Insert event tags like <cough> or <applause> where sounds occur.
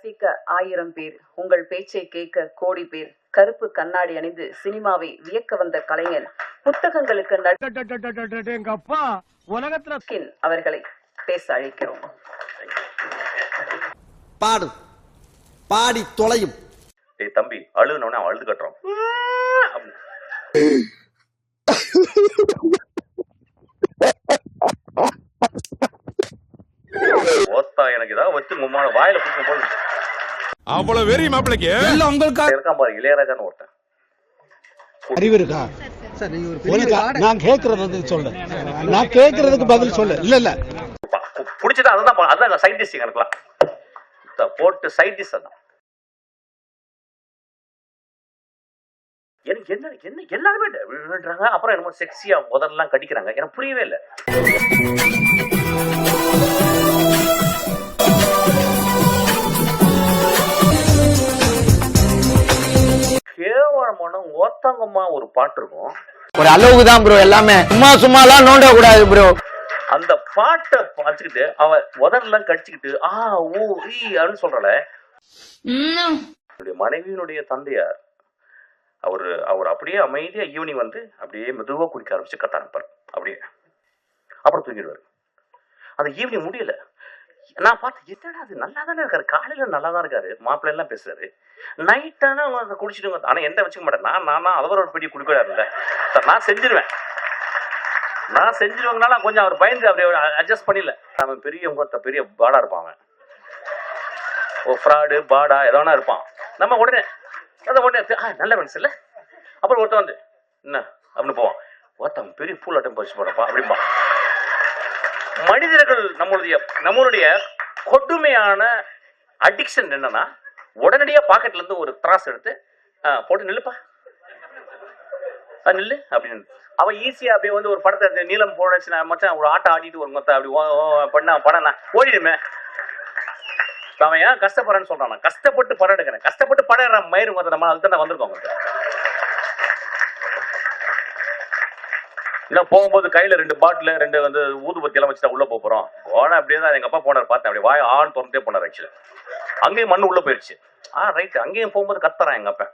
ரசிக்க ஆயிரம் பேர் உங்கள் பேச்சை கேட்க கோடி பேர் கருப்பு கண்ணாடி அணிந்து சினிமாவை வியக்க வந்த கலைஞன் புத்தகங்களுக்கு உலகத்துல அவர்களை பேச அழைக்கிறோம். பாடு பாடி தொலையும். ஏய் தம்பி அவன் அழுது கட்டுறான். <laughs> ஓத்தா எனக்கு ஏதாவது வச்சு உம்மான வாயில குடுக்கும் போது அவ்வளவு வெறி மாப்பிளைக்கு? எல்லாம் உங்களுக்காக இருக்கான் பாரு இளையராஜான்னு ஒருத்தன். அறிவு இருக்கா? உனக்கு நான் கேட்கறது சொல்றேன் நான் கேட்கறதுக்கு பதில் சொல்லு. இல்ல இல்ல. புடிச்சது அதுதான் பா- அதுதான் சயின்டிஸ்ட் எனக்குலாம் த- போட்டு சயின்டிஸ்ட் அதான். எனக்கு என்ன என்ன எல்லாருமே விழுறாங்க அப்புறம் என்னமோ செக்ஸியா முதல்லாம் கடிக்கிறாங்க. எனக்கு புரியவே இல்லை. ஓத்தாங்கம்மா ஒரு பாட்டு இருக்கும். ஒரு அளவுக்கு தான் ப்ரோ எல்லாமே. சும்மா சும்மாலாம் நோண்ட கூடாது ப்ரோ அந்த பாட்டை பார்த்துக்கிட்டு அவன் உதடெல்லாம் கடிச்சுக்கிட்டு ஆ ஊ ஈ அப்படின்னு சொல்றல. மனைவியினுடைய தந்தையார் அவர் அவர் அப்படியே அமைதியா ஈவினிங் வந்து அப்படியே மெதுவா குடிக்க ஆரம்பிச்சு கத்த ஆரம்பிப்பார் அப்படியே. அப்புறம் தூங்கிடுவார். அந்த ஈவினிங் முடியல. நான் பார்த்தேன் என்னடா அது நல்லா தானே இருக்காரு. காலையில நல்லா தான் இருக்காரு. மாப்பிள்ளை எல்லாம் பேசுறாரு. நைட்டானா அவங்க குடிச்சிட்டு ஆனா எந்த வச்சுக்க மாட்டேன் நான் நான் அவரோட பெரிய குடிக்கூட இருந்த நான் செஞ்சிருவேன். நான் செஞ்சிருவங்கனால கொஞ்சம் அவர் பயந்து அப்படியே அட்ஜஸ்ட் பண்ணிடல அவன் பெரிய பெரிய பாடா இருப்பான் அவன். ஓ ஃப்ராடு பாடா எதோ இருப்பான். நம்ம உடனே அதை உடனே ஆ, நல்ல மனுஷன் இல்ல? அப்புறம் ஒருத்தன் வந்து என்ன? அப்படின்னு போவான். ஒருத்தன் பெரிய பூலாட்டம் பறிச்சு போறப்பா அப்படிம்பா மனிதர்கள் நம்மளுடைய நம்மளுடைய கொடுமையான அடிக்ஷன் என்னன்னா உடனடியா பாக்கெட்ல இருந்து ஒரு திராஸ் எடுத்து போட்டு நில்லுப்பா. நில்லு அப்படின்னு. அவன் ஈஸியா அப்படியே வந்து ஒரு படத்தை நீளம் போடச்சுனா மச்சான் ஒரு ஆட்டம் ஆடிட்டு ஒரு மொத்த அப்படி பண்ண ஓ, படம் நான் ஓடிடுமே. அவன் ஏன் கஷ்டப்படுறேன்னு சொல்றான். கஷ்டப்பட்டு படம் எடுக்கிறேன். கஷ்டப்பட்டு படம் மயிறு மொத்தம் நம்ம அதுதான் தான் வந்திருக்கோம் உங்கள்கிட்ட. இல்ல போகும்போது கையில ரெண்டு பாட்டில் ரெண்டு வந்து ஊதுபத்தி எல்லாம் வச்சுட்டா உள்ள போறோம். போன அப்படியே தான் எங்க அப்பா போனார் பார்த்தேன் அப்படியே வாய் ஆண் திறந்தே போனார் ஆக்சுவலி அங்கேயும் மண்ணு உள்ள போயிடுச்சு ஆ ரைட் அங்கேயும் போகும்போது கத்துறான் எங்க அப்பா.